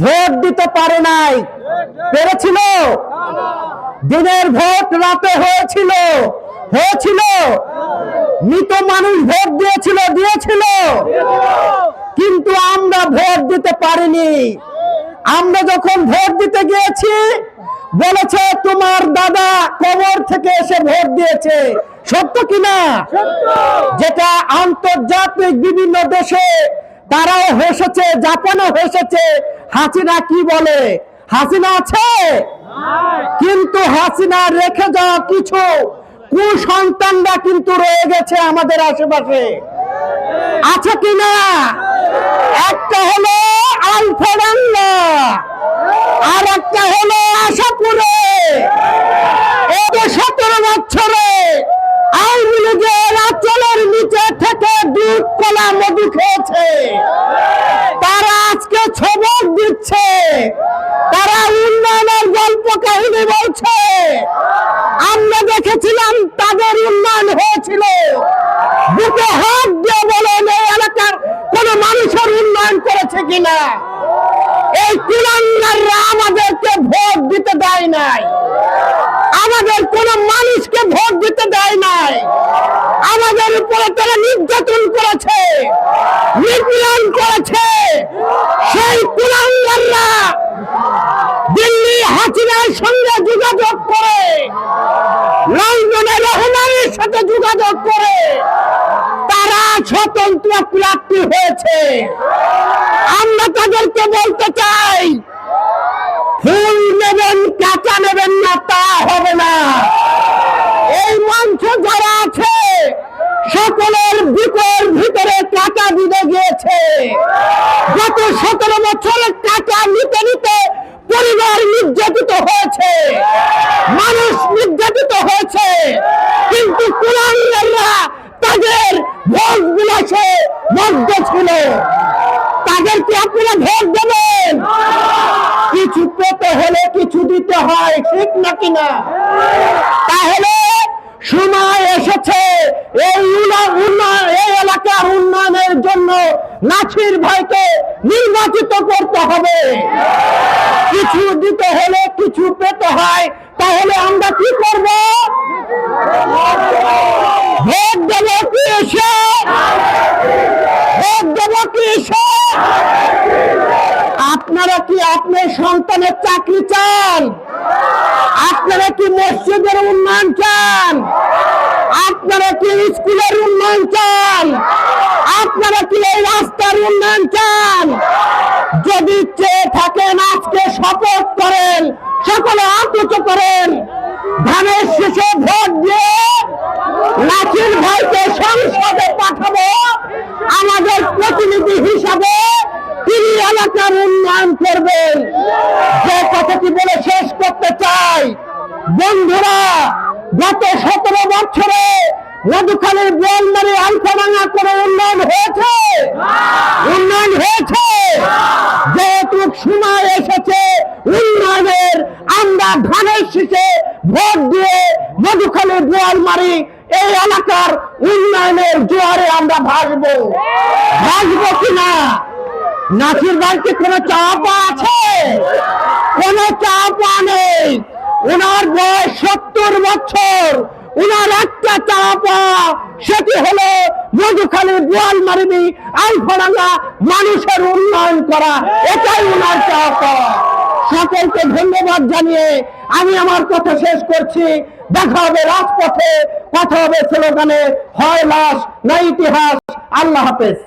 Vote দিতে পারে নাই। পেরেছিল? দিনের ভোট রাতে হয়েছিল। হয়েছিল? মৃত মানুষ ভোট দিয়েছিল দিয়েছিল। কিন্তু আমরা ভোট দিতে পারিনি। আমরা যখন ভোট দিতে গিয়েছি বলেছে তোমার দাদা কবর থেকে এসে ভোট দিয়েছে। সত্য কিনা যেটা আন্তর্জাতিক বিভিন্ন দেশে তারাও হেসেছে জাপানও হেসেছে হাসিনা কি বলে? হাসিনা আছে? কিন্তু হাসিনা রেখে যাওয়া কিছু কুসন্তানরা কিন্তু রয়ে গেছে আমাদের আশেপাশে। আছে কিনা একটা হলো আলফাডাঙ্গা আর একটা হলো আশাপুরে। সতেরো বছরে আওয়ামী লীগের আচলের নিচে থেকে দুধ কলা মধু খেয়েছে তারা আজকে ছবক দিচ্ছে। তারা উন্নয়নের গল্প কাহিনী বলছে। আমরা দেখেছিলাম তাদের উন্নয়ন হয়েছিল। বুকে হাত দিয়ে বলেন এই এলাকার কোন মানুষের উন্নয়ন করেছে কিনা। এই কুলাঙ্গাররা আমাদেরকে ভোট দিতে দেয় নাই। আমাদের কোন মানুষকে ভোট দিতে দেয় নাই। আমাদের উপরে তারা নির্যাতন করেছে, নিপীড়ন করেছে। সেই কুলাঙ্গাররা দিল্লি হাসিনার সঙ্গে যোগাযোগ করে লন্ডনে রহমানের সাথে যোগাযোগ করে, তারা স্বতন্ত্র প্রার্থী হয়েছে। আমরা তাদেরকে বলতে চাই, ফুল নেবেন, কাঁচা নেবেন না, তা হবে না এই মঞ্চে যারা আছে সকলের বুকের ভিতরে কাঁচা দিতে গিয়েছে গত সতেরো বছর কাঁচা নিতে নিতে পরিবার নির্যাতিত হয়েছে। মানুষ নির্যাতিত হয়েছে। কিন্তু তাদের ভোট বিলাসে মধ্য ছিল। তাদেরকে আপনারা দেবেন। কিছু পেতে হলে কিছু দিতে হয়, ঠিক নাকি না তাহলে সময় এসেছে। এই উন্নয়ন এই এলাকার জন্য নাছির ভাইকে নির্বাচিত করতে হবে। কিছু দিতে হলে কিছু পেতে হয়, তাহলে আমরা কি করব? ভোট দেব কি এসে? ভোট দেব কি এসে? আপনারা কি আপনার সন্তানের চাকরি চান? আপনারা কি মসজিদের উন্নয়ন চান? আপনারা কি স্কুলের উন্নয়ন চান? আপনারা কি এই রাস্তার উন্নয়ন চান? যদি চেয়ে থাকেন আজকে শপথ করেন, সকলে আত্মচ করেন, ধানের শেষে ভোট দিয়ে নাচির ভাইকে সংসদে পাঠাবো, আমাদের প্রতিনিধি হিসাবে তিনি এলাকার উন্নয়ন করবেন। যে কথাটি বলে শেষ করতে চাই, বন্ধুরা, গত সতেরো বছরে মধুখালীর বোয়ালমারি করে উন্নয়ন হয়েছে। উন্নয়ন হয়েছে। যেহেতু সময় এসেছে, উন্নয়নের আমরা ধানের শীষে ভোট দিয়ে মধুখালী বোয়ালমারি এই এলাকার উন্নয়নের জোয়ারে আমরা ভাসবো। ভাসবো কিনা? নাসির ভাইকে কোনো চাপা আছে? কোনো চাপা নেই। ওনার বয়স সত্তর বছর। ওনার একটা চাওয়া পাওয়া সেটি হলো মধুখালী বোয়াল মারিবি, আলফাডাঙ্গা মানুষের উন্নয়ন করা। এটাই উনার চাওয়া পাওয়া সকলকে ধন্যবাদ জানিয়ে আমি আমার কথা শেষ করছি। দেখা হবে রাজপথে, কথা হবে স্লোগানে, হয় লাশ না ইতিহাস। আল্লাহ হাফেজ।